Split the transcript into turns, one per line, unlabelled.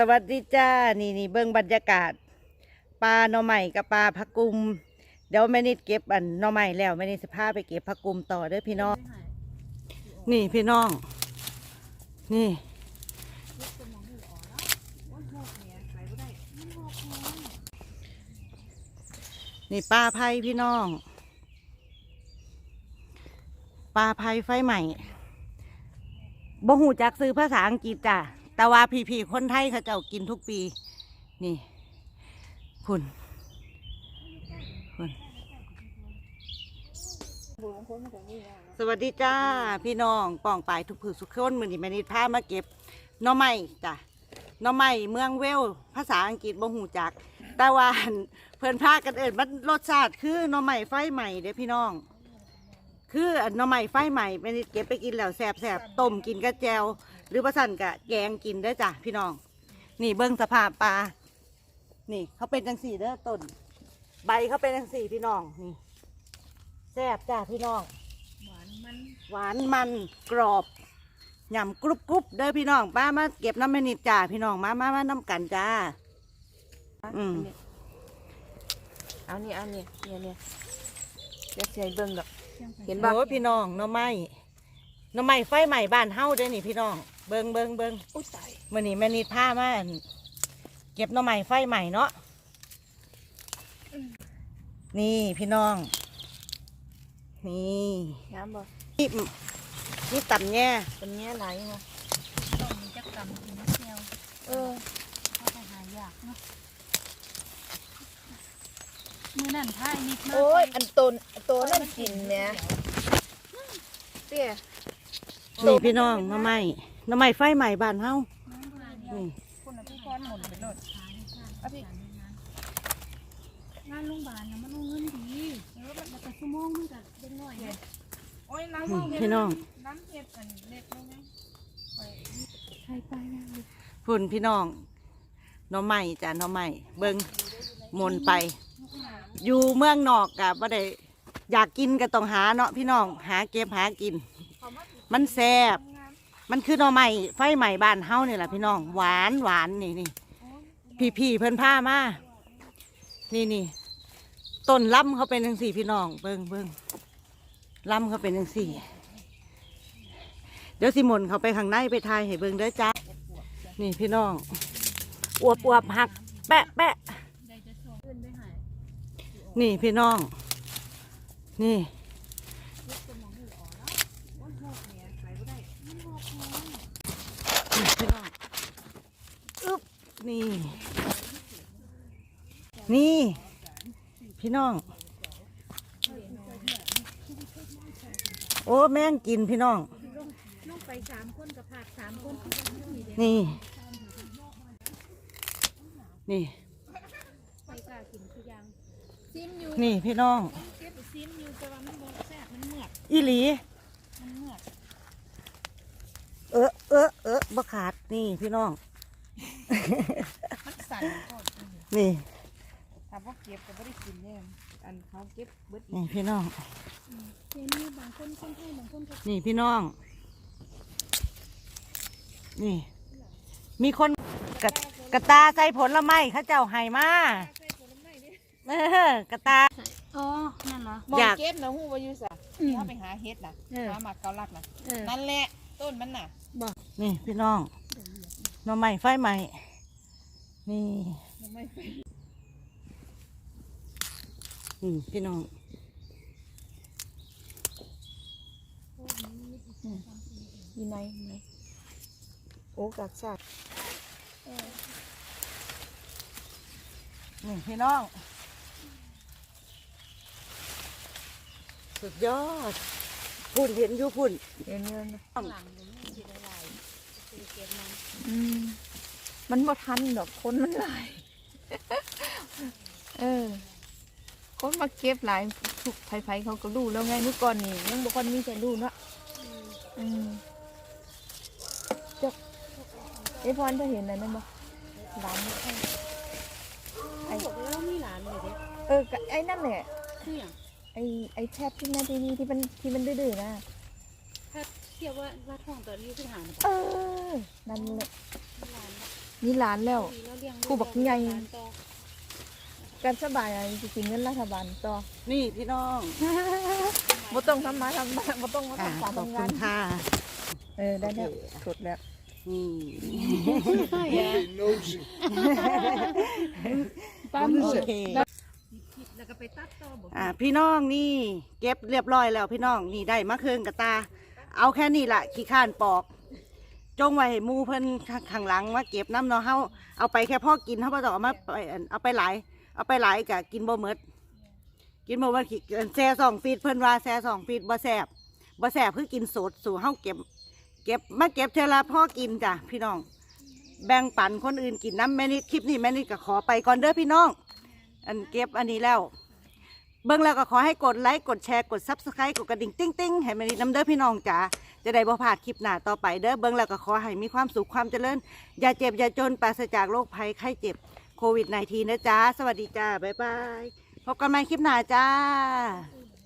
สวัสดีจ้า นี่นี่เบิ้องบรรยากาศปลาหน่อใหม่กับปลาพักกุม เดี๋ยวแม่นิดเก็บอันหน่อใหม่แล้วแม่นิดสิพาไปเก็บพักกุมต่อเด้อพี่น้อง นี่พี่น้อง นี่นี่ปลาไผ่พี่น้องปลาไผ่ไฟใหม่บ่หูจักซื้อภาษาอังกฤษจ้ะ แต่ว่าพี่ๆคนไทยเขาเจ้ากินทุกปี นี่คุณคุณสวัสดีจ้าพี่น้องป่องปลายทุกผือสุขคนมือนีแม่นิดพามาเก็บหน่อไม้จ้ะหน่อไม้เมืองเวล ภาษาอังกฤษบ่หูจัก แต่ว่าอั่นเพิ่อนพากันเอิ้นมันรสชาติคือหน่อไม้ไฟใหม่เด้อพี่น้อง คืออันหน่อไม้ไฟใหม่แม่นิดเก็บไปกินแล้วแซ่บต้มกินกับแจว หรือประสันกะแกงกินได้อจ้ะพี่น้อง นี่เบิ้งสภาพปลา นี่เขาเป็นจังสี่เด้อต้น ใบเขาเป็นจังสี่พี่น้องนี่แซ่บจ้าพี่น้อง
หวานมัน
หวานมันกรอบยำกรุบกรุบเด้อพี่น้องป้ามาเก็บน้ำแม่นิดจ้าพี่น้องมามามาน้ำกันจ้า อืม
เอานี่เอานี่เนี่ยเนี่ยเดี๋ยวเสียเบิ่งดอก เห็น
โอ้
บ่
ยพี่น้องหน้ำไม้หน้ำไม้ไฟใหม่บ้านเฮาเด้อนี่พี่น้อง เบิงเบิงเบิง
อุ้ยตาย
มื่อนี้แม่นิดผ้ามาอั่นเก็บหน้ำใหม่ไฟใหม่เนาะนี่พี่น้อง นี่
น้ำบ่
นี่นี่ต่ำแง่
เป็นแง่ไหลมา
ต้องมีจักรรมกินมะเขียว
เออ
เข้าไปหายากเนาะ มือนั่นท่ายนิดมาก
โอ้ยอันโตนโตนนั่นกินแหม่เตี้ย
นี่พี่น้องหน้ำใหม่หน้ำใหม่ไฟใหม่บ้านเฮานี่
คุณอภิพรหมุนไปโลดอภิ
งานโรงพยาบาลนะมันเอาเงินดีเออมันแต่ชั่วโมงมันก็เล็กน้อยเนี่ย
โอ้ยน้ำ
นี่พี่น้อง
น้ำเห็ดอันเล็กน้อย
ใครไปนะ
พุ่นพี่น้องหน้ำใหม่จ้ะหน้ำใหม่เบิงมนไป อยู่เมืองนอกกะบ่ได้อยากกินก็ต้องหาเนาะพี่น้องหาเก็บหากิน มันแซ่บมันคือหน่อไม้ไฟใหม่บ้านเฮาเนี่แหละพี่น้องหวานหวานนี่นี่พี่พี่เพิ่นผ้ามานี่นี่ต้นลำเขาเป็นจังสี่พี่น้องเบิงเบิงลำเขาเป็นจังสี่เดี๋ยวสิหมนเขาไปข้างในไปทายให้เบิงเด้อจ้านี่พี่น้องอวบอวบหัก แปะแปะ
ส่งเงินไปใหาย
นี่พี่น้อง นี่พี่น้องอึ๊บนี่ นี่ พี่น้อง โอ้แม่งกินพี่น้อง
น้องไปสามคนกับผักสามคน
นี่ นี่
ไปกล้ากินคือยัง ซิมอยู่
นี่พี่น้อง
เก็บซิมอยู่แต่ว่ามันบ่แซ่บมันเหมือก
อีหลี
มันเหมือก
เออเออเออบ่ขาดนี่พี่น้อง
มันสั่นก่อน
นี่
ถ้าพวกเก็บก็ไม่ได้กินเนี่ยอันเขาเก็บเบิดอีก
นี่พี่น้อง
เห็นมีบางคนคนไทยบางคนก็
นี่พี่น้อง นี่ มีคนกระกระตาใส่ผลไม้เข้าเจ้าให้มา เออกระตา
อ๋อ นั่นเหรอ
มอง
อยาก
เก็บนะฮู้ว่าอยู่ซะ
อืม
ถ้าไปหาเฮ็ดน่ะ
เออ
หาหมากเกาลัดน่ะ
เออ
นั่นแหละต้นมันน่ะ
นี่พี่น้องหน่อไม้ไฟใหม่ นี่นี่พี่น้อง
อยู่ไหนไหนโอ้กักซาก
นี่พี่น้อง สุดยอดพุ่นเห็นอยู่พุ่น
เดี๋ยวนี้นะ
หลังนี้มันสิได้หลายคือเก็บมัน
อืมมันบ่ทันดอกคนมันหลาย เออ คนมาเก็บหลายทุกไผๆเขาก็รู้แล้วไงเมื่อก่อนนี่ยังบ่ค่อยมีใครรู้เนาะอืมจกไอ้พรจะเห็นอะไรนั่นบ่หลานนี่
ไอ้บอกแล้วมีหลานเลยเด้
เออก็ไอ้นั่นแหละ
คืออย่าง
ไอ้ไอ้แทบที่แม่ทีวีที่มันที่มันดื้อๆนะ
ถ้าเทียบว่าว่าท้องตอนนี้คือหา
เออนั่นแหละ
หลาน
นมีหลานแล้ว
เราเลี้ยง
ผู้บักใหญ่
หลานต่อ
การสบายอะไรสิกินเงินรัฐบาลต่อ
นี่พี่น้อง
บ่ต้องทำมาทำมาบ่ต้องมา
อ่า
ทำการ
ขอบ
ทำ
คุ
งาน
ณค่ะ
เออได้แล้วกดแล้ว
นี่
ใช่อะ
nosy.
ป้าห
โอ
มู
เค
แล้วก็ ไปตัดต่อบอก
อ่าพี่น้องนี่ เก็บเรียบร้อยแล้วพี่น้องนี่ได้มะเคืองกับตา เอาแค่นี้ละขี้ข้านปอก จงไว้ให้หมูเพิ่นข้างหลังมาเก็บน้ำเนาะเฮาเอาไปแค่พ่อกินเฮาบ่ต้องเอามาไปอันเอาไปหลาย เอาไปหลายกะกินบ่หมดกินบ่หมดขี้อันแซ่สองฟีดเพิ่นว่าแซ่สองฟีดบ่แซ่บบ่แซ่บคือกินสดสู่เฮาเก็บ เก็บมาเก็บเทอละพ่อกินจ้ะพี่น้อง แบ่งปันคนอื่นกินน้ำแม่นิดคลิปนี้แม่นิดก็ขอไปก่อนเด้อพี่น้อง อันเก็บอันนี้แล้ว เบิ่งแล้วก็ขอให้กดไลค์กดแชร์กดซับสไครต์กดกระดิ่งติ้งติ้งให้ม่นิดน้ำเด้อพี่น้องจ๋าจะได้บ่พลาดคลิปหน้าต่อไปเด้อเบิ่งแล้วก็ขอให้มีความสุขความเจริญ อย่าเจ็บอย่าจนปราศจากโรคภัยไข้เจ็บโควิด -19 นะจ๊ะสวัสดีจ้าบ๊ายบายพบกันใหม่คลิปหน้าจ้า